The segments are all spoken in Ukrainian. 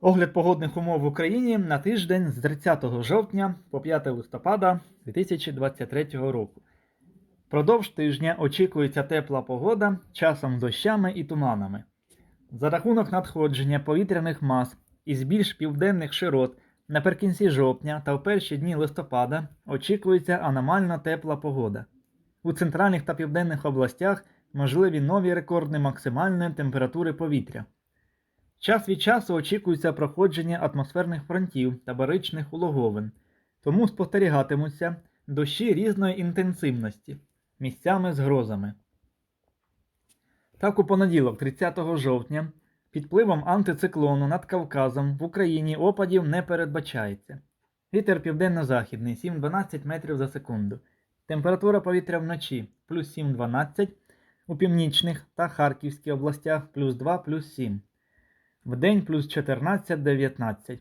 Огляд погодних умов в Україні на тиждень з 30 жовтня по 5 листопада 2023 року. Продовж тижня очікується тепла погода, часом з дощами і туманами. За рахунок надходження повітряних мас із більш південних широт наприкінці жовтня та в перші дні листопада очікується аномально тепла погода. У центральних та південних областях можливі нові рекорди максимальної температури повітря. Час від часу очікується проходження атмосферних фронтів та баричних улоговин, тому спостерігатимуться дощі різної інтенсивності, місцями з грозами. Так у понеділок, 30 жовтня, під впливом антициклону над Кавказом в Україні опадів не передбачається. Вітер південно-західний 7-12 метрів за секунду. Температура повітря вночі плюс 7-12, у північних та Харківській областях плюс 2 плюс 7. Вдень плюс 14-19.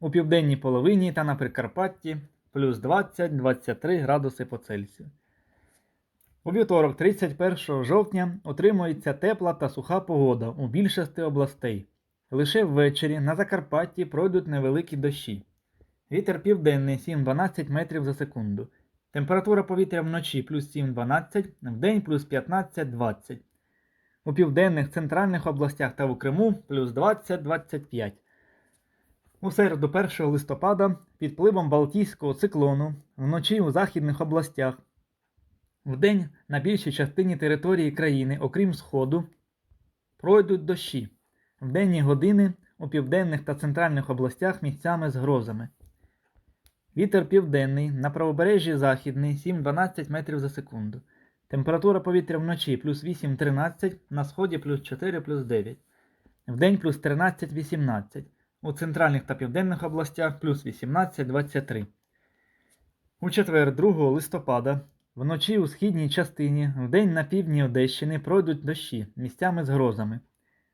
У південній половині та на Прикарпатті плюс 20-23 градуси по Цельсію. У вівторок, 31 жовтня, отримується тепла та суха погода у більшості областей. Лише ввечері на Закарпатті пройдуть невеликі дощі. Вітер південний 7-12 метрів за секунду. Температура повітря вночі плюс 7-12, вдень плюс 15-20. У південних центральних областях та в Криму плюс 20-25. У середу 1 листопада під впливом Балтійського циклону вночі у західних областях. Вдень на більшій частині території країни, окрім Сходу, пройдуть дощі. В денні години у південних та центральних областях місцями з грозами. Вітер південний на правобережжі західний 7-12 метрів за секунду. Температура повітря вночі плюс 8-13, на сході плюс 4 плюс 9. Вдень плюс 13-18. У центральних та південних областях плюс 18-23. У четвер 2 листопада вночі у східній частині, вдень на півдні Одещини пройдуть дощі місцями з грозами.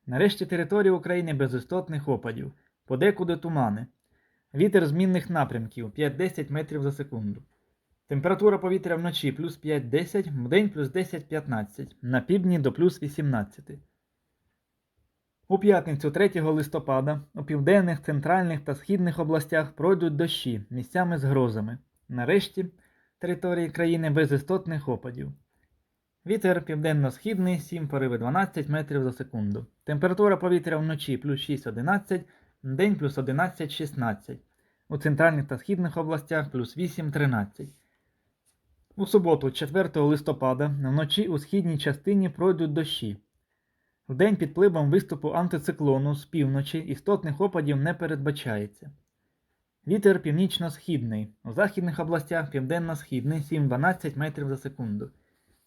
Нарешті території України без істотних опадів, подекуди тумани. Вітер змінних напрямків 5-10 метрів за секунду. Температура повітря вночі плюс 5-10, вдень плюс 10-15, на півдні до плюс 18. У п'ятницю 3 листопада у південних, центральних та східних областях пройдуть дощі місцями з грозами. Нарешті території країни без істотних опадів. Вітер південно-східний 7 пориви 12 метрів за секунду. Температура повітря вночі плюс 6-11, вдень плюс 11-16. У центральних та східних областях плюс 8-13. У суботу, 4 листопада, вночі у східній частині пройдуть дощі. Вдень під впливом виступу антициклону з півночі істотних опадів не передбачається. Вітер північно-східний. У західних областях південно-східний 7-12 метрів за секунду.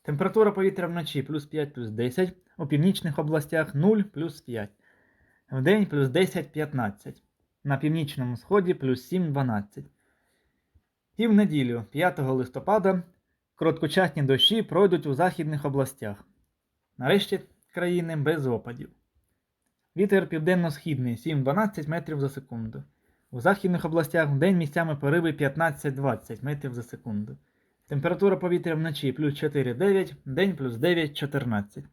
Температура повітря вночі плюс 5 плюс 10, у північних областях 0 плюс 5. Вдень плюс 10-15. На північному сході плюс 7-12. І в неділю, 5 листопада, короткочасні дощі пройдуть у західних областях. Нарешті країни без опадів. Вітер південно-східний 7-12 метрів за секунду. У західних областях день місцями пориви 15-20 метрів за секунду. Температура повітря вночі плюс 4-9, день плюс 9-14.